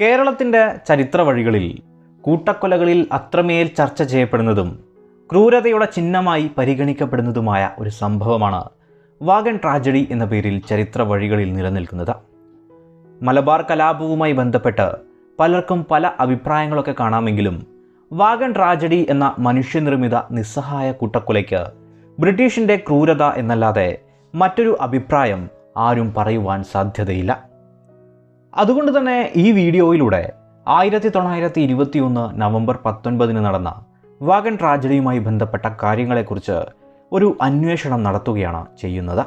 കേരളത്തിന്റെ ചരിത്ര വഴികളിൽ കൂട്ടക്കൊലകളിൽ അത്രമേൽ ചർച്ച ചെയ്യപ്പെടുന്നതും ക്രൂരതയുടെ ചിഹ്നമായി പരിഗണിക്കപ്പെടുന്നതുമായ ഒരു സംഭവമാണ് വാഗൺ ട്രാജഡി എന്ന പേരിൽ ചരിത്ര വഴികളിൽ നിലനിൽക്കുന്നത്. മലബാർ കലാപവുമായി ബന്ധപ്പെട്ട് പലർക്കും പല അഭിപ്രായങ്ങളൊക്കെ കാണാമെങ്കിലും വാഗൺ ട്രാജഡി എന്ന മനുഷ്യനിർമ്മിത നിസ്സഹായ കൂട്ടക്കൊലയ്ക്ക് ബ്രിട്ടീഷിന്റെ ക്രൂരത എന്നല്ലാതെ മറ്റൊരു അഭിപ്രായം ആരും പറയുവാൻ സാധ്യതയില്ല. അതുകൊണ്ട് തന്നെ ഈ വീഡിയോയിലൂടെ ആയിരത്തി തൊള്ളായിരത്തി ഇരുപത്തിയൊന്ന് നവംബർ പത്തൊൻപതിന് നടന്ന വാഗൺ ട്രാജഡിയുമായി ബന്ധപ്പെട്ട കാര്യങ്ങളെക്കുറിച്ച് ഒരു അന്വേഷണം നടത്തുകയാണ് ചെയ്യുന്നത്.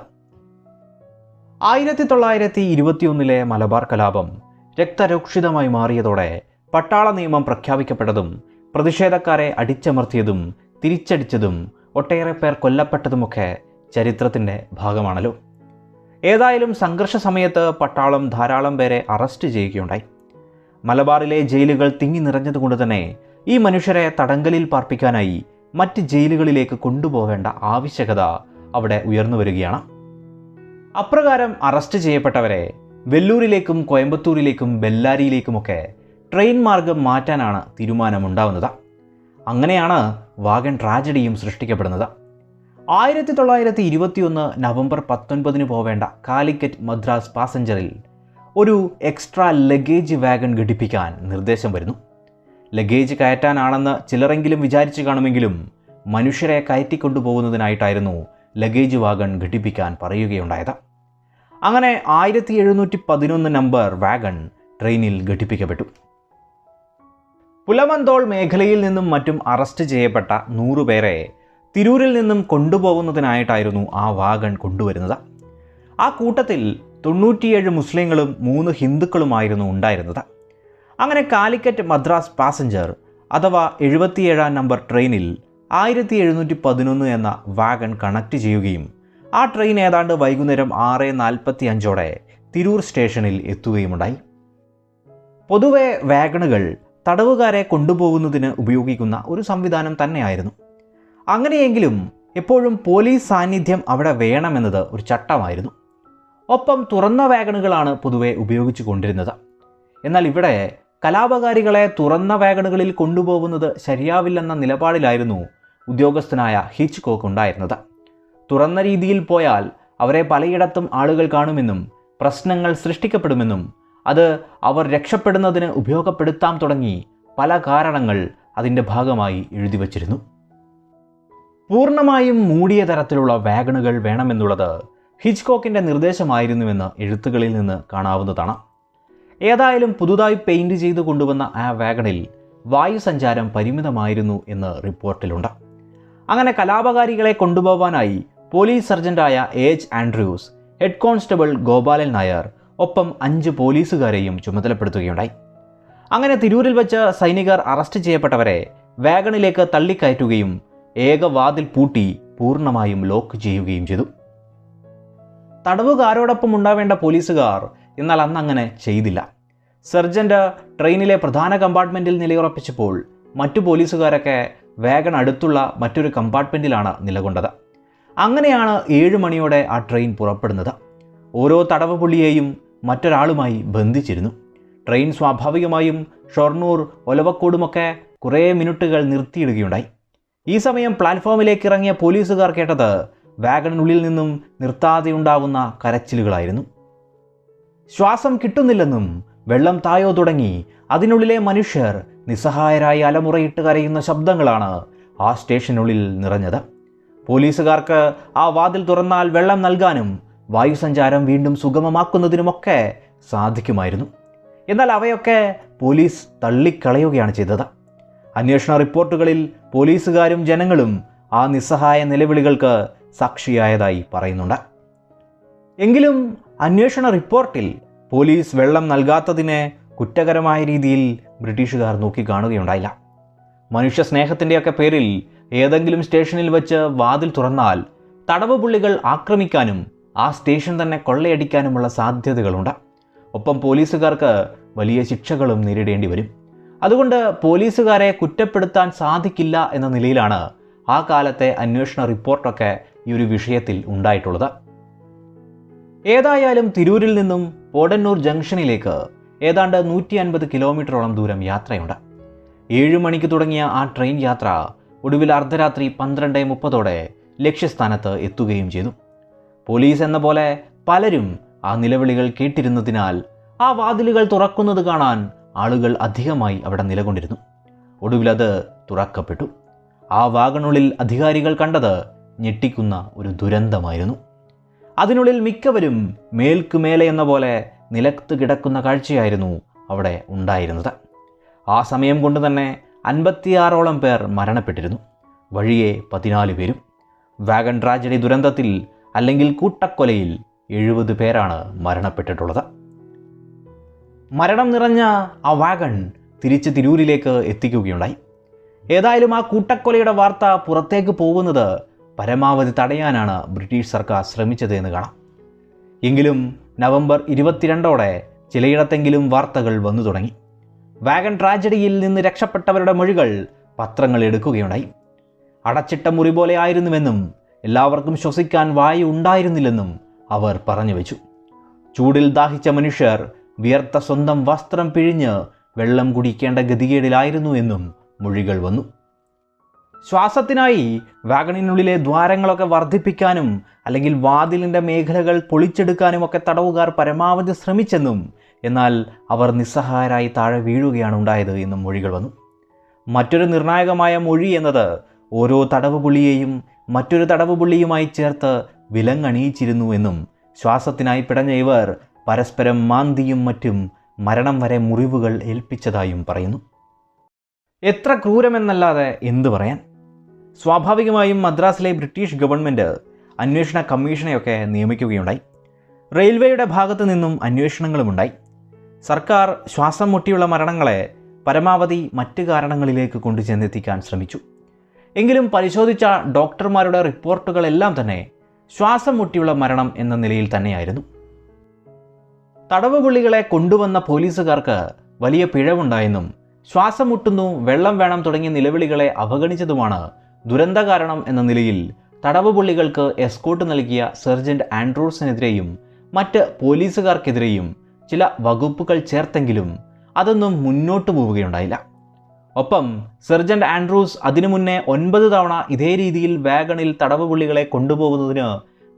ആയിരത്തി തൊള്ളായിരത്തി ഇരുപത്തിയൊന്നിലെ മലബാർ കലാപം രക്തരൂക്ഷിതമായി മാറിയതോടെ പട്ടാള നിയമം പ്രഖ്യാപിക്കപ്പെട്ടതും പ്രതിഷേധക്കാരെ അടിച്ചമർത്തിയതും തിരിച്ചടിച്ചതും ഒട്ടേറെ പേർ കൊല്ലപ്പെട്ടതുമൊക്കെ ചരിത്രത്തിന്റെ ഭാഗമാണല്ലോ. ഏതായാലും സംഘർഷ സമയത്ത് പട്ടാളം ധാരാളം പേരെ അറസ്റ്റ് ചെയ്യുകയുണ്ടായി. മലബാറിലെ ജയിലുകൾ തിങ്ങി നിറഞ്ഞതുകൊണ്ട് തന്നെ ഈ മനുഷ്യരെ തടങ്കലിൽ പാർപ്പിക്കാനായി മറ്റ് ജയിലുകളിലേക്ക് കൊണ്ടുപോകേണ്ട ആവശ്യകത അവിടെ ഉയർന്നു വരികയാണ്. അപ്രകാരം അറസ്റ്റ് ചെയ്യപ്പെട്ടവരെ വെല്ലൂരിലേക്കും കോയമ്പത്തൂരിലേക്കും ബെല്ലാരിയിലേക്കുമൊക്കെ ട്രെയിൻ മാർഗം മാറ്റാനാണ് തീരുമാനമുണ്ടാവുന്നത്. അങ്ങനെയാണ് വാഗൺ ട്രാജഡിയും സൃഷ്ടിക്കപ്പെടുന്നത്. ആയിരത്തി തൊള്ളായിരത്തി ഇരുപത്തിയൊന്ന് നവംബർ പത്തൊൻപതിന് പോവേണ്ട കാലിക്കറ്റ് മദ്രാസ് പാസഞ്ചറിൽ ഒരു എക്സ്ട്രാ ലഗേജ് വാഗൺ ഘടിപ്പിക്കാൻ നിർദ്ദേശം വരുന്നു. ലഗേജ് കയറ്റാനാണെന്ന് ചിലരെങ്കിലും വിചാരിച്ചു കാണുമെങ്കിലും മനുഷ്യരെ കയറ്റിക്കൊണ്ടുപോകുന്നതിനായിട്ടായിരുന്നു ലഗേജ് വാഗൺ ഘടിപ്പിക്കാൻ പറയുകയുണ്ടായത്. അങ്ങനെ ആയിരത്തി എഴുന്നൂറ്റി പതിനൊന്ന് നമ്പർ വാഗൺ ട്രെയിനിൽ ഘടിപ്പിക്കപ്പെട്ടു. പുലമന്തോൾ മേഖലയിൽ നിന്നും മറ്റും അറസ്റ്റ് ചെയ്യപ്പെട്ട നൂറുപേരെ തിരൂരിൽ നിന്നും കൊണ്ടുപോകുന്നതിനായിട്ടായിരുന്നു ആ വാഗൺ കൊണ്ടുവരുന്നത്. ആ കൂട്ടത്തിൽ തൊണ്ണൂറ്റിയേഴ് മുസ്ലിങ്ങളും മൂന്ന് ഹിന്ദുക്കളുമായിരുന്നു ഉണ്ടായിരുന്നത്. അങ്ങനെ കാലിക്കറ്റ് മദ്രാസ് പാസഞ്ചർ അഥവാ എഴുപത്തിയേഴാം നമ്പർ ട്രെയിനിൽ ആയിരത്തി എഴുന്നൂറ്റി പതിനൊന്ന് എന്ന വാഗൺ കണക്ട് ചെയ്യുകയും ആ ട്രെയിൻ ഏതാണ്ട് വൈകുന്നേരം ആറ് നാൽപ്പത്തി അഞ്ചോടെ തിരൂർ സ്റ്റേഷനിൽ എത്തുകയുമുണ്ടായി. പൊതുവെ വാഗണുകൾ തടവുകാരെ കൊണ്ടുപോകുന്നതിന് ഉപയോഗിക്കുന്ന ഒരു സംവിധാനം തന്നെയായിരുന്നു. അങ്ങനെയെങ്കിലും എപ്പോഴും പോലീസ് സാന്നിധ്യം അവിടെ വേണമെന്നത് ഒരു ചട്ടമായിരുന്നു. ഒപ്പം തുറന്ന വാഗണുകളാണ് പൊതുവെ ഉപയോഗിച്ചു കൊണ്ടിരുന്നത്. എന്നാൽ ഇവിടെ കലാപകാരികളെ തുറന്ന വാഗണുകളിൽ കൊണ്ടുപോകുന്നത് ശരിയാവില്ലെന്ന നിലപാടിലായിരുന്നു ഉദ്യോഗസ്ഥനായ ഹിച്ച് കോക്ക് ഉണ്ടായിരുന്നത്. തുറന്ന രീതിയിൽ പോയാൽ അവരെ പലയിടത്തും ആളുകൾ കാണുമെന്നും പ്രശ്നങ്ങൾ സൃഷ്ടിക്കപ്പെടുമെന്നും അത് അവർ രക്ഷപ്പെടുന്നതിന് ഉപയോഗപ്പെടുത്താം തുടങ്ങി പല കാരണങ്ങൾ അതിന്റെ ഭാഗമായി എഴുതി വച്ചിരുന്നു. പൂർണമായും മൂടിയ തരത്തിലുള്ള വാഗണുകൾ വേണമെന്നുള്ളത് ഹിച്ച്കോക്കിന്റെ നിർദ്ദേശമായിരുന്നുവെന്ന് എഴുത്തുകളിൽ നിന്ന് കാണാവുന്നതാണ്. ഏതായാലും പുതുതായി പെയിന്റ് ചെയ്തു കൊണ്ടുവന്ന ആ വാഗണിൽ വായുസഞ്ചാരം പരിമിതമായിരുന്നു എന്ന് റിപ്പോർട്ടിലുണ്ട്. അങ്ങനെ കലാപകാരികളെ കൊണ്ടുപോകാനായി police സർജന്റായ H Andrews head constable Gopalan Nair ഒപ്പം അഞ്ച് പോലീസുകാരെയും ചുമതലപ്പെടുത്തുകയുണ്ടായി. അങ്ങനെ തിരൂരിൽ വെച്ച് സൈനികർ അറസ്റ്റ് ചെയ്യപ്പെട്ടവരെ വാഗണിലേക്ക് തള്ളിക്കയറ്റുകയും ഏകവാതിൽ പൂട്ടി പൂർണമായും ലോക്ക് ചെയ്യുകയും ചെയ്തു. തടവുകാരോടൊപ്പം ഉണ്ടാവേണ്ട പോലീസുകാർ എന്നാൽ അന്ന് അങ്ങനെ ചെയ്തില്ല. സർജന്റ് ട്രെയിനിലെ പ്രധാന കമ്പാർട്ട്മെന്റിൽ നിലയുറപ്പിച്ചപ്പോൾ മറ്റു പോലീസുകാരൊക്കെ വേഗൺ അടുത്തുള്ള മറ്റൊരു കമ്പാർട്ട്മെന്റിലാണ് നിലകൊണ്ടത്. അങ്ങനെയാണ് ഏഴ് മണിയോടെ ആ ട്രെയിൻ പുറപ്പെടുന്നത്. ഓരോ തടവ് പുള്ളിയെയും മറ്റൊരാളുമായി ബന്ധിച്ചിരുന്നു. ട്രെയിൻ സ്വാഭാവികമായും ഷൊർണൂർ ഒലവക്കോടുമൊക്കെ കുറേ മിനിറ്റുകൾ നിർത്തിയിടുകയുണ്ടായി. ഈ സമയം പ്ലാറ്റ്ഫോമിലേക്ക് ഇറങ്ങിയ പോലീസുകാർ കേട്ടത് വാഗണിനുള്ളിൽ നിന്നും നിർത്താതെ ഉണ്ടാകുന്ന കരച്ചിലുകളായിരുന്നു. ശ്വാസം കിട്ടുന്നില്ലെന്നും വെള്ളം തായോ തുടങ്ങി അതിനുള്ളിലെ മനുഷ്യർ നിസ്സഹായരായി അലമുറയിട്ട് കരയുന്ന ശബ്ദങ്ങളാണ് ആ സ്റ്റേഷനുള്ളിൽ നിറഞ്ഞത്. പോലീസുകാർക്ക് ആ വാതിൽ തുറന്നാൽ വെള്ളം നൽകാനും വായുസഞ്ചാരം വീണ്ടും സുഗമമാക്കുന്നതിനുമൊക്കെ സാധിക്കുമായിരുന്നു. എന്നാൽ അവയൊക്കെ പോലീസ് തള്ളിക്കളയുകയാണ് ചെയ്തത്. അന്വേഷണ റിപ്പോർട്ടുകളിൽ പോലീസുകാരും ജനങ്ങളും ആ നിസ്സഹായ നിലവിളികൾക്ക് സാക്ഷിയായതായി പറയുന്നുണ്ട്. എങ്കിലും അന്വേഷണ റിപ്പോർട്ടിൽ പോലീസ് വെള്ളം നൽകാത്തതിനെ കുറ്റകരമായ രീതിയിൽ ബ്രിട്ടീഷുകാർ നോക്കിക്കാണുകയുണ്ടായില്ല. മനുഷ്യ സ്നേഹത്തിന്റെയൊക്കെ പേരിൽ ഏതെങ്കിലും സ്റ്റേഷനിൽ വെച്ച് വാതിൽ തുറന്നാൽ തടവ് പുള്ളികൾ ആക്രമിക്കാനും ആ സ്റ്റേഷൻ തന്നെ കൊള്ളയടിക്കാനുമുള്ള സാധ്യതകളുണ്ട്. ഒപ്പം പോലീസുകാർക്ക് വലിയ ശിക്ഷകളും നേരിടേണ്ടി വരും. അതുകൊണ്ട് പോലീസുകാരെ കുറ്റപ്പെടുത്താൻ സാധിക്കില്ല എന്ന നിലയിലാണ് ആ കാലത്തെ അന്വേഷണ റിപ്പോർട്ടൊക്കെ ഈ ഒരു വിഷയത്തിൽ ഉണ്ടായിട്ടുള്ളത്. ഏതായാലും തിരൂരിൽ നിന്നും പോടന്നൂർ ജംഗ്ഷനിലേക്ക് ഏതാണ്ട് നൂറ്റി അൻപത് കിലോമീറ്ററോളം ദൂരം യാത്രയുണ്ട്. ഏഴ് മണിക്ക് തുടങ്ങിയ ആ ട്രെയിൻ യാത്ര ഒടുവിൽ അർദ്ധരാത്രി പന്ത്രണ്ട് മുപ്പതോടെ ലക്ഷ്യസ്ഥാനത്ത് എത്തുകയും ചെയ്തു. പോലീസ് എന്ന പോലെ പലരും ആ നിലവിളികൾ കേട്ടിരുന്നതിനാൽ ആ വാതിലുകൾ തുറക്കുന്നത് കാണാൻ ആളുകൾ അധികമായി അവിടെ നിലകൊണ്ടിരുന്നു. ഒടുവിൽ അത് തുറക്കപ്പെട്ടു. ആ വാഗണുള്ളിൽ അധികാരികൾ കണ്ടത് ഞെട്ടിക്കുന്ന ഒരു ദുരന്തമായിരുന്നു. അതിനുള്ളിൽ മിക്കവരും മേൽക്കുമേലെ എന്ന പോലെ നിലത്ത് കിടക്കുന്ന കാഴ്ചയായിരുന്നു അവിടെ ഉണ്ടായിരുന്നത്. ആ സമയം കൊണ്ട് തന്നെ അൻപത്തിയാറോളം പേർ മരണപ്പെട്ടിരുന്നു. വഴിയെ പതിനാല് പേരും. വാഗൺ ട്രാജഡി ദുരന്തത്തിൽ അല്ലെങ്കിൽ കൂട്ടക്കൊലയിൽ എഴുപത് പേരാണ് മരണപ്പെട്ടിട്ടുള്ളത്. മരണം നിറഞ്ഞ ആ വാഗൺ തിരിച്ച് തിരൂരിലേക്ക് എത്തിക്കുകയുണ്ടായി. ഏതായാലും ആ കൂട്ടക്കൊലയുടെ വാർത്ത പുറത്തേക്ക് പോകുന്നത് പരമാവധി തടയാനാണ് ബ്രിട്ടീഷ് സർക്കാർ ശ്രമിച്ചത് എന്ന് കാണാം. എങ്കിലും നവംബർ ഇരുപത്തിരണ്ടോടെ ചിലയിടത്തെങ്കിലും വാർത്തകൾ വന്നു തുടങ്ങി. വാഗൺ ട്രാജഡിയിൽ നിന്ന് രക്ഷപ്പെട്ടവരുടെ മൊഴികൾ പത്രങ്ങൾ എടുക്കുകയുണ്ടായി. അടച്ചിട്ട മുറി പോലെ ആയിരുന്നുവെന്നും എല്ലാവർക്കും ശ്വസിക്കാൻ വായു ഉണ്ടായിരുന്നില്ലെന്നും അവർ പറഞ്ഞു വെച്ചു. ചൂടിൽ ദാഹിച്ച മനുഷ്യർ വിയർത്ത സ്വന്തം വസ്ത്രം പിഴിഞ്ഞ് വെള്ളം കുടിക്കേണ്ട ഗതികേടിലായിരുന്നു എന്നും മൊഴികൾ വന്നു. ശ്വാസത്തിനായി വാഗണിനുള്ളിലെ ദ്വാരങ്ങളൊക്കെ വർദ്ധിപ്പിക്കാനും അല്ലെങ്കിൽ വാതിലിന്റെ മേഖലകൾ പൊളിച്ചെടുക്കാനും ഒക്കെ തടവുകാർ പരമാവധി ശ്രമിച്ചെന്നും എന്നാൽ അവർ നിസ്സഹായരായി താഴെ വീഴുകയാണ് ഉണ്ടായത് എന്നും മൊഴികൾ വന്നു. മറ്റൊരു നിർണായകമായ മൊഴി എന്നത് ഓരോ തടവ് പുള്ളിയെയും മറ്റൊരു തടവ് പുള്ളിയുമായി ചേർത്ത് വിലങ്ങണിയിച്ചിരുന്നു എന്നും ശ്വാസത്തിനായി പിടഞ്ഞ ഇവർ പരസ്പരം മാന്തിയും മറ്റും മരണം വരെ മുറിവുകൾ ഏൽപ്പിച്ചതായും പറയുന്നു. എത്ര ക്രൂരമെന്നല്ലാതെ എന്തു പറയാൻ? സ്വാഭാവികമായും മദ്രാസിലെ ബ്രിട്ടീഷ് ഗവൺമെന്റ് അന്വേഷണ കമ്മീഷനെയൊക്കെ നിയമിക്കുകയുണ്ടായി. റെയിൽവേയുടെ ഭാഗത്തു നിന്നും അന്വേഷണങ്ങളുമുണ്ടായി. സർക്കാർ ശ്വാസം മുട്ടിയുള്ള മരണങ്ങളെ പരമാവധി മറ്റ് കാരണങ്ങളിലേക്ക് കൊണ്ടുചെന്നെത്തിക്കാൻ ശ്രമിച്ചു. എങ്കിലും പരിശോധിച്ച ഡോക്ടർമാരുടെ റിപ്പോർട്ടുകളെല്ലാം തന്നെ ശ്വാസം മുട്ടിയുള്ള മരണം എന്ന നിലയിൽ തന്നെയായിരുന്നു. തടവ് പുള്ളികളെ കൊണ്ടുവന്ന പോലീസുകാർക്ക് വലിയ പിഴവുണ്ടായെന്നും ശ്വാസം മുട്ടുന്നു വെള്ളം വേണം തുടങ്ങിയ നിലവിളികളെ അവഗണിച്ചതുമാണ് ദുരന്ത കാരണം എന്ന നിലയിൽ തടവുപുള്ളികൾക്ക് എസ്കോട്ട് നൽകിയ സർജന്റ് ആൻഡ്രൂസിനെതിരെയും മറ്റ് പോലീസുകാർക്കെതിരെയും ചില വകുപ്പുകൾ ചേർത്തെങ്കിലും അതൊന്നും മുന്നോട്ട് പോവുകയുണ്ടായില്ല. ഒപ്പം സർജന്റ് ആൻഡ്രൂസ് അതിനു മുന്നേ ഒൻപത് തവണ ഇതേ രീതിയിൽ വാഗണിൽ തടവുപുള്ളികളെ കൊണ്ടുപോകുന്നതിന്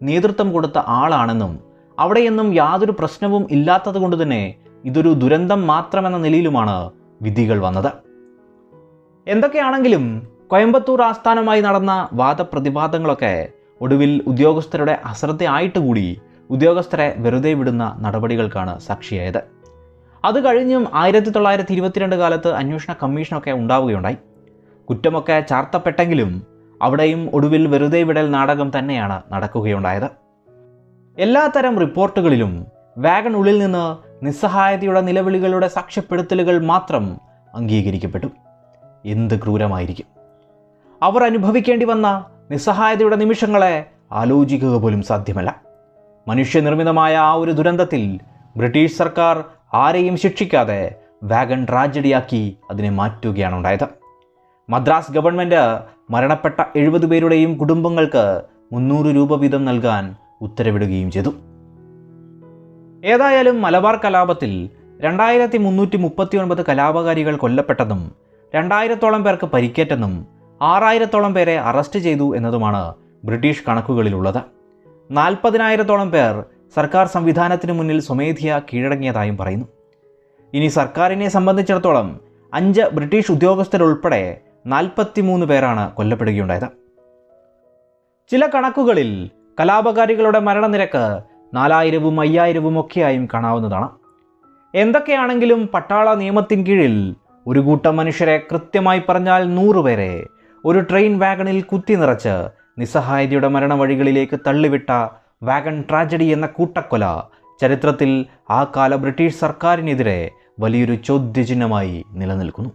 നേതൃത്വം കൊടുത്ത ആളാണെന്നും അവിടെയൊന്നും യാതൊരു പ്രശ്നവും ഇല്ലാത്തത് കൊണ്ട് തന്നെ ഇതൊരു ദുരന്തം മാത്രമെന്ന നിലയിലുമാണ് വിധികൾ വന്നത്. എന്തൊക്കെയാണെങ്കിലും കോയമ്പത്തൂർ ആസ്ഥാനമായി നടന്ന വാദപ്രതിവാദങ്ങളൊക്കെ ഒടുവിൽ ഉദ്യോഗസ്ഥരുടെ അശ്രദ്ധയായിട്ട് കൂടി ഉദ്യോഗസ്ഥരെ വെറുതെ വിടുന്ന നടപടികൾക്കാണ് സാക്ഷിയായത്. അത് കഴിഞ്ഞും ആയിരത്തി തൊള്ളായിരത്തി ഇരുപത്തിരണ്ട് കാലത്ത് അന്വേഷണ കമ്മീഷനൊക്കെ ഉണ്ടാവുകയുണ്ടായി. കുറ്റമൊക്കെ ചാർത്തപ്പെട്ടെങ്കിലും അവിടെയും ഒടുവിൽ വെറുതെ വിടൽ നാടകം തന്നെയാണ് നടക്കുകയുണ്ടായത്. എല്ലാത്തരം റിപ്പോർട്ടുകളിലും വാഗൺ ഉള്ളിൽ നിന്ന് നിസ്സഹായതയുടെ നിലവിളികളുടെ സാക്ഷ്യപ്പെടുത്തലുകൾ മാത്രം അംഗീകരിക്കപ്പെട്ടു. എന്ത് ക്രൂരമായിരിക്കും? അവർ അനുഭവിക്കേണ്ടി വന്ന നിസ്സഹായതയുടെ നിമിഷങ്ങളെ ആലോചിക്കുക പോലും സാധ്യമല്ല. മനുഷ്യനിർമ്മിതമായ ആ ഒരു ദുരന്തത്തിൽ ബ്രിട്ടീഷ് സർക്കാർ ആരെയും ശിക്ഷിക്കാതെ വാഗൺ ട്രാജഡിയാക്കി അതിനെ മാറ്റുകയാണ് ഉണ്ടായത്. മദ്രാസ് ഗവൺമെന്റ് മരണപ്പെട്ട എഴുപത് പേരുടെയും കുടുംബങ്ങൾക്ക് മുന്നൂറ് രൂപ വീതം നൽകാൻ ഉത്തരവിടുകയും ചെയ്തു. ഏതായാലും മലബാർ കലാപത്തിൽ രണ്ടായിരത്തി മുന്നൂറ്റി മുപ്പത്തി ഒൻപത് കലാപകാരികൾ കൊല്ലപ്പെട്ടെന്നും രണ്ടായിരത്തോളം പേർക്ക് പരിക്കേറ്റെന്നും ആറായിരത്തോളം പേരെ അറസ്റ്റ് ചെയ്തു എന്നതുമാണ് ബ്രിട്ടീഷ് കണക്കുകളിലുള്ളത്. നാൽപ്പതിനായിരത്തോളം പേർ സർക്കാർ സംവിധാനത്തിന് മുന്നിൽ സ്വമേധിയ കീഴടങ്ങിയതായും പറയുന്നു. ഇനി സർക്കാരിനെ സംബന്ധിച്ചിടത്തോളം അഞ്ച് ബ്രിട്ടീഷ് ഉദ്യോഗസ്ഥരുൾപ്പെടെ നാൽപ്പത്തിമൂന്ന് പേരാണ് കൊല്ലപ്പെടുകയുണ്ടായത്. ചില കണക്കുകളിൽ കലാപകാരികളുടെ മരണനിരക്ക് നാലായിരവും അയ്യായിരവും ഒക്കെയായും കാണാവുന്നതാണ്. എന്തൊക്കെയാണെങ്കിലും പട്ടാള നിയമത്തിൻ കീഴിൽ ഒരു കൂട്ടം മനുഷ്യരെ കൃത്യമായി പറഞ്ഞാൽ നൂറുപേരെ ഒരു ട്രെയിൻ വാഗണിൽ കുത്തി നിറച്ച് നിസ്സഹായതയുടെ മരണവഴികളിലേക്ക് തള്ളിവിട്ട വാഗൺ ട്രാജഡി എന്ന കൂട്ടക്കൊല ചരിത്രത്തിൽ ആ കാല ബ്രിട്ടീഷ് സർക്കാരിനെതിരെ വലിയൊരു ചോദ്യചിഹ്നമായി നിലനിൽക്കുന്നു.